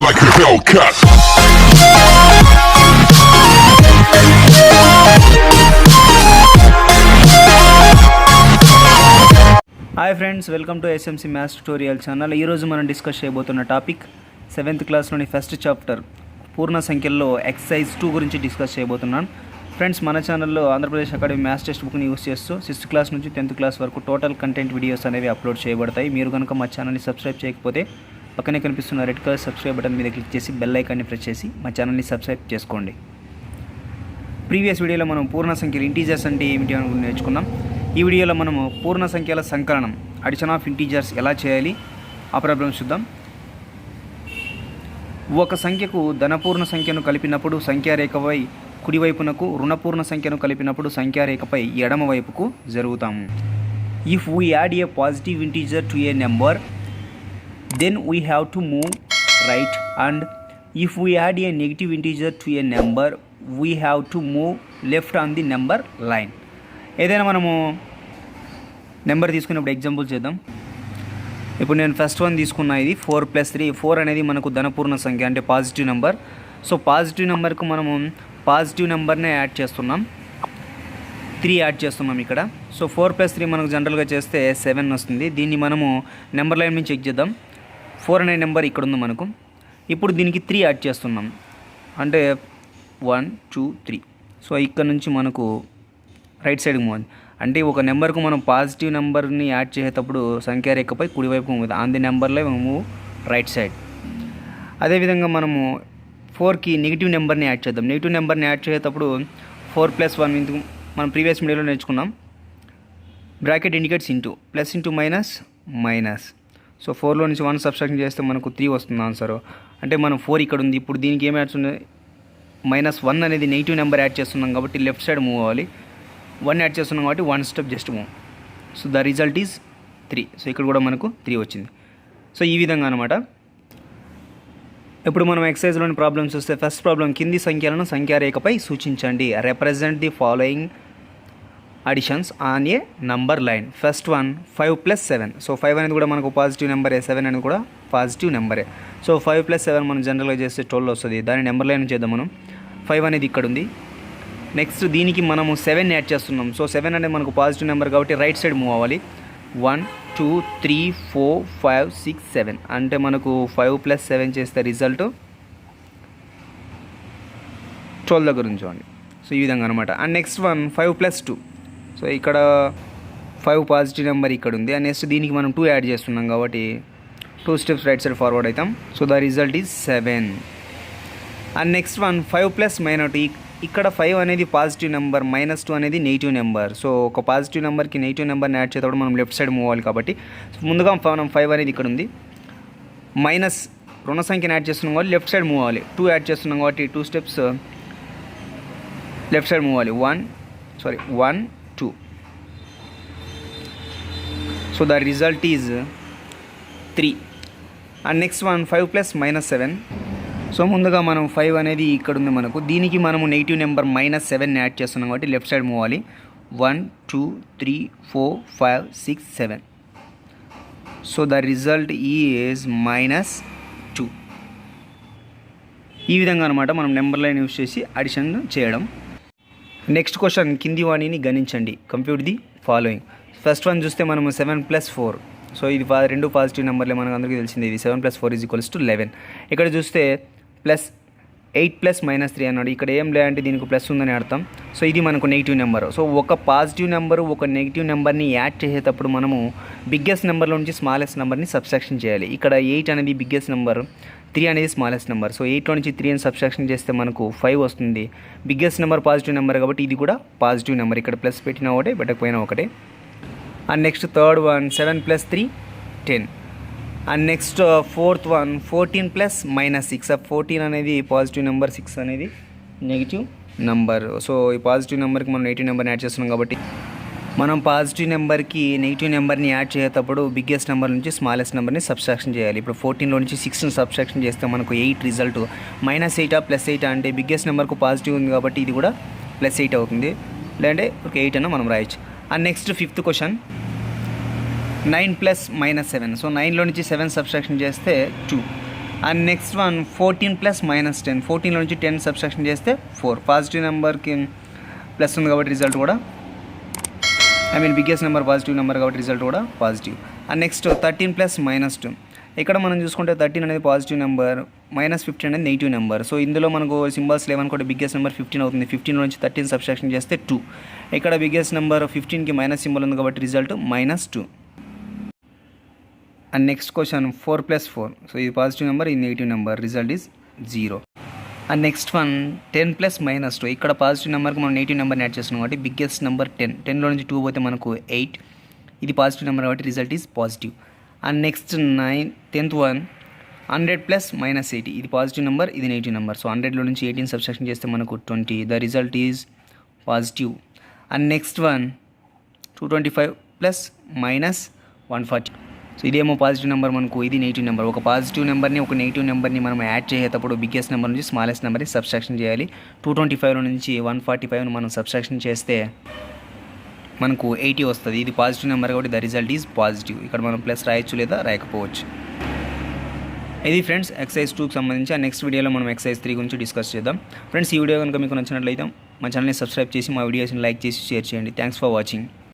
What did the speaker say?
like a Hellcat. Hi friends welcome to S M C maths tutorial channel ఈరోజు మనం discuss చేయబోతున్న topic seventh క్లాస్లోని first chapter పూర్ణ సంఖ్యల్లో ఎక్సైజ్ టూ గురించి డిస్కస్ చేయబోతున్నాను ఫ్రెండ్స్ మన ఛానల్లో ఆంధ్రప్రదేశ్ అకాడమీ మ్యాథ్స్ టెక్స్ట్ బుక్ని యూస్ చేస్తూ సిక్స్త్ క్లాస్ నుంచి టెన్త్ క్లాస్ వరకు టోటల్ కంటెంట్ వీడియోస్ అనేవి అప్లోడ్ చేయబడతాయి. మీరు కనుక మా ఛానల్ని సబ్స్క్రైబ్ చేయకపోతే పక్కనే కనిపిస్తున్న రెడ్ కలర్ సబ్స్క్రైబ్ బటన్ మీద క్లిక్ చేసి బెల్ ఐకాన్ని ప్రెస్ చేసి మా ఛానల్ని సబ్స్క్రైబ్ చేసుకోండి. ప్రీవియస్ వీడియోలో మనం పూర్ణ సంఖ్యలు ఇంటీజర్స్ అంటే ఏమిటి అని నేర్చుకున్నాం. ఈ వీడియోలో మనము పూర్ణ సంఖ్యల సంకలనం అడిషన్ ఆఫ్ ఇంటీజర్స్ ఎలా చేయాలి ఆ ప్రాబ్లమ్స్ చూద్దాం. ఒక సంఖ్యకు ధనపూర్ణ సంఖ్యను కలిపినప్పుడు సంఖ్యారేఖపై కుడివైపునకు రుణపూర్ణ సంఖ్యను కలిపినప్పుడు సంఖ్యారేఖపై ఎడమవైపుకు జరుగుతాము. If we add a positive integer to a number then we have to move right. And if we add a negative integer to a number we have to move left on the number line. ఏదైనా మనము number తీసుకున్నప్పుడు example చేద్దాం. ఇప్పుడు నేను first one తీసుకున్నా ఇది four plus three four అనేది మనకు ధనపూర్ణ సంఖ్య అంటే పాజిటివ్ నెంబర్ సో పాజిటివ్ నెంబర్కు మనము పాజిటివ్ నెంబర్నే యాడ్ చేస్తున్నాం. త్రీ యాడ్ చేస్తున్నాం ఇక్కడ. సో ఫోర్ ప్లస్ త్రీ మనకు జనరల్గా చేస్తే సెవెన్ వస్తుంది. దీన్ని మనము నెంబర్ లైన్ నుంచి చెక్ చేద్దాం. ఫోర్ అనే నెంబర్ ఇక్కడ ఉంది మనకు. ఇప్పుడు దీనికి త్రీ యాడ్ చేస్తున్నాం. అంటే వన్ టూ త్రీ సో ఇక్కడ నుంచి మనకు రైట్ సైడ్కి మూవ్ అంటే ఒక నెంబర్కు మనం పాజిటివ్ నెంబర్ని యాడ్ చేసేటప్పుడు సంఖ్యారేఖపై కుడివైపు మూవ్ ఆన్ ది నెంబర్లో మూవ్ రైట్ సైడ్ అదేవిధంగా మనము ఫోర్కి నెగిటివ్ నెంబర్ని యాడ్ చేద్దాం. నెగిటివ్ నెంబర్ని యాడ్ చేసేటప్పుడు ఫోర్ ప్లస్ వన్ ఇంటూ మనం ప్రీవియస్ మీడియాలో నేర్చుకున్నాం. Bracket indicates into plus into minus minus so ఫోర్లో నుంచి వన్ సబ్స్ట్రాక్షన్ చేస్తే మనకు త్రీ వస్తుంది ఆన్సర్ అంటే మనం ఫోర్ ఇక్కడ ఉంది ఇప్పుడు దీనికి ఏం యాడ్స్ ఉన్నాయి మైనస్ వన్ అనేది నెగిటివ్ నెంబర్ యాడ్ చేస్తున్నాం కాబట్టి లెఫ్ట్ సైడ్ మూవ్ అవ్వాలి. వన్ యాడ్ చేస్తున్నాం కాబట్టి one step just move so the result is three so ఇక్కడ కూడా మనకు త్రీ వచ్చింది. సో ఈ విధంగా అనమాట ఇప్పుడు మనం ఎక్సైజ్లోని ప్రాబ్లమ్స్ చూస్తే ఫస్ట్ ప్రాబ్లం కింది సంఖ్యలను సంఖ్యారేఖపై సూచించండి. Represent the following additions on a number line first one five plus seven so five అనేది కూడా మనకు పాజిటివ్ నెంబరే సెవెన్ అనేది కూడా పాజిటివ్ నెంబరే సో ఫైవ్ ప్లస్ సెవెన్ మనం జనరల్గా చేస్తే ట్వెల్వ్ వస్తుంది. దాని నెంబర్ లైన్ చేద్దాం మనం. ఫైవ్ అనేది ఇక్కడ ఉంది. నెక్స్ట్ దీనికి మనము సెవెన్ యాడ్ చేస్తున్నాం. సో సెవెన్ అనేది మనకు పాజిటివ్ నెంబర్ కాబట్టి రైట్ సైడ్ మూవ్ అవ్వాలి. One two three four five six seven అంటే మనకు ఫైవ్ ప్లస్ సెవెన్ చేస్తే రిజల్ట్ ట్వెల్వ్ దగ్గర ఉంచండి సో ఈ విధంగా అనమాట and next one five plus two so ఇక్కడ ఫైవ్ పాజిటివ్ నెంబర్ ఇక్కడ ఉంది. అండ్ నెక్స్ట్ దీనికి మనం టూ యాడ్ చేస్తున్నాం కాబట్టి two steps right side forward అవుతాం so the result is seven and next one five plus minus ఇక్కడ ఫైవ్ అనేది పాజిటివ్ నెంబర్ మైనస్ టూ అనేది నెగిటివ్ నెంబర్ సో ఒక పాజిటివ్ నెంబర్కి నెగిటివ్ నెంబర్ని యాడ్ చేసేటప్పుడు మనం లెఫ్ట్ సైడ్ మూవ్ అవ్వాలి కాబట్టి. ముందుగా మనం ఫైవ్ అనేది ఇక్కడ ఉంది. మైనస్ రుణ సంఖ్యను యాడ్ చేస్తున్నాం కాబట్టి లెఫ్ట్ సైడ్ మూవ్ అవ్వాలి. టూ యాడ్ చేస్తున్నాం కాబట్టి two steps left side move అవ్వాలి. One sorry one so the result is three and next one five plus minus seven so ముందుగా మనం ఫైవ్ అనేది ఇక్కడ ఉంది మనకు. దీనికి మనము negative number minus seven add చేస్తున్నాం కాబట్టి లెఫ్ట్ సైడ్ మూవ్ అవ్వాలి. One two three four five six seven so the result is minus two ఈ విధంగా అనమాట మనం నెంబర్ లైన్ యూస్ చేసి అడిషన్ చేయడం. నెక్స్ట్ క్వశ్చన్ కింది వాణిని గణించండి. Compute the following first one చూస్తే మనము సెవెన్ ప్లస్ ఫోర్ సో ఇది రెండు పాజిటివ్ నెంబర్లే మనకు అందరికీ తెలిసింది. ఇది seven plus four is equals to eleven ఇక్కడ చూస్తే plus eight plus minus three అన్నాడు. ఇక్కడ ఏం లేదంటే దీనికి ప్లస్ ఉందని అర్థం. సో ఇది మనకు నెగిటివ్ నెంబర్. సో ఒక పాజిటివ్ నెంబర్ ఒక నెగిటివ్ నెంబర్ని యాడ్ చేసేటప్పుడు మనము బిగ్గెస్ట్ నెంబర్లో నుంచి స్మాలెస్ట్ నెంబర్ని సబ్స్ట్రాక్షన్ చేయాలి. ఇక్కడ ఎయిట్ అనేది బిగ్గెస్ట్ నెంబర్ త్రీ అనేది స్మాలెస్ట్ నెంబర్. సో ఎయిట్లో నుంచి త్రీ అని సబ్స్ట్రాక్షన్ చేస్తే మనకు ఫైవ్ వస్తుంది. బిగ్గెస్ట్ నెంబర్ పాజిటివ్ నెంబర్ కాబట్టి ఇది కూడా పాజిటివ్ నెంబర్. ఇక్కడ ప్లస్ పెట్టినా ఒకటే పెట్టకపోయినా ఒకటే. And next third one seven plus three ten. And next fourth one fourteen plus minus six fourteen అనేది పాజిటివ్ నెంబర్ సిక్స్ అనేది నెగిటివ్ నెంబర్ సో ఈ పాజిటివ్ నెంబర్కి మనం నెగిటివ్ నెంబర్ని యాడ్ చేస్తున్నాం కాబట్టి మనం పాజిటివ్ నెంబర్కి నెగిటివ్ నెంబర్ని యాడ్ చేసేటప్పుడు బిగ్గెస్ట్ నెంబర్ నుంచి స్మాలెస్ట్ నెంబర్ని సబ్స్ట్రాక్షన్ చేయాలి. ఇప్పుడు ఫోర్టీన్లో నుంచి సిక్స్ని సబ్స్ట్రాక్షన్ చేస్తే మనకు ఎయిట్ రిజల్ట్ మైనస్ ఎయిటా ప్లస్ ఎయిట్ అంటే బిగ్గెస్ట్ నెంబర్కు పాజిటివ్ ఉంది కాబట్టి ఇది కూడా ప్లస్ ఎయిట్ అవుతుంది. లేదంటే ఒక ఎయిట్ అన్న మనం రాయొచ్చు. And next fifth question nine plus minus seven. So నైన్లో నుంచి సెవెన్ సబ్స్ట్రాక్షన్ చేస్తే two. And next one fourteen plus minus ten. ఫోర్టీన్లో నుంచి టెన్ సబ్స్ట్రాక్షన్ చేస్తే ఫోర్. పాజిటివ్ నెంబర్కి ప్లస్ ఉంది కాబట్టి రిజల్ట్ కూడా. I mean biggest number positive number కాబట్టి రిజల్ట్ కూడా positive. And next thirteen plus minus two. ఇక్కడ మనం చూసుకుంటే థర్టీన్ అనేది పాజిటివ్ నెంబర్ మైనస్ ఫిఫ్టీన్ అనేది నెగిటివ్ నెంబర్. సో ఇందులో మనకు సింబల్స్ లేవనుకుంటే బిగ్గెస్ట్ నెంబర్ ఫిఫ్టీన్ అవుతుంది. ఫిఫ్టీన్ నుంచి థర్టీన్ సబ్స్ట్రాక్షన్ చేస్తే టూ. ఇక్కడ బిగ్గెస్ట్ నెంబర్ ఫిఫ్టీన్కి మైనస్ సింబల్ ఉంది కాబట్టి result minus two. And next question four plus four so ఇది పాజిటివ్ నెంబర్ ఇది negative number result is zero and next one ten plus minus two ఇక్కడ positive నెంబర్కి మనం నెగిటివ్ నెంబర్ని యాడ్ చేస్తున్నాం కాబట్టి బిగ్గెస్ట్ నెంబర్ టెన్ టెన్లో నుంచి టూ పోతే మనకు ఎయిట్ ఇది పాజిటివ్ నెంబర్ కాబట్టి result is positive and next nine tenth one hundred plus minus eighty ఇది పాజిటివ్ నెంబర్ ఇది నెగిటివ్ నెంబర్ సో హండ్రెడ్లో నుంచి ఎయిటీన్ సబ్స్ట్రాక్షన్ చేస్తే మనకు twenty the result is positive and next one two twenty five plus minus one forty so ఇదేమో positive number మనకు ఇది negative number ఒక పాజిటివ్ నెంబర్ని ఒక నెగిటివ్ నెంబర్ని మనం యాడ్ చేసేటప్పుడు బిగ్గెస్ట్ నెంబర్ నుంచి స్మాలెస్ట్ నెంబర్ని సబ్స్ట్రాక్షన్ చేయాలి. టూ ట్వంటీ ఫైవ్ నుంచి వన్ ఫార్టీ ఫైవ్ని మనం సబ్స్ట్రాక్షన్ చేస్తే మనకు ఎయిటీ వస్తుంది. ఇది పాజిటివ్ నెంబర్ కాబట్టి ద రిజల్ట్ ఈజ్ పాజిటివ్ ఇక్కడ మనం ప్లస్ రాయొచ్చు లేదా రాయకపోవచ్చు. ఇది ఫ్రెండ్స్ ఎక్సైజ్ టూకి సంబంధించి. ఆ నెక్స్ట్ వీడియోలో మనం ఎక్సైజ్ త్రీ గురించి డిస్కస్ చేద్దాం. ఫ్రెండ్స్ ఈ వీడియో కనుక మీకు నచ్చినట్లయితే మా ఛానల్ని సబ్స్క్రైబ్ చేసి మా వీడియోస్ని లైక్ చేసి షేర్ చేయండి. Thanks for watching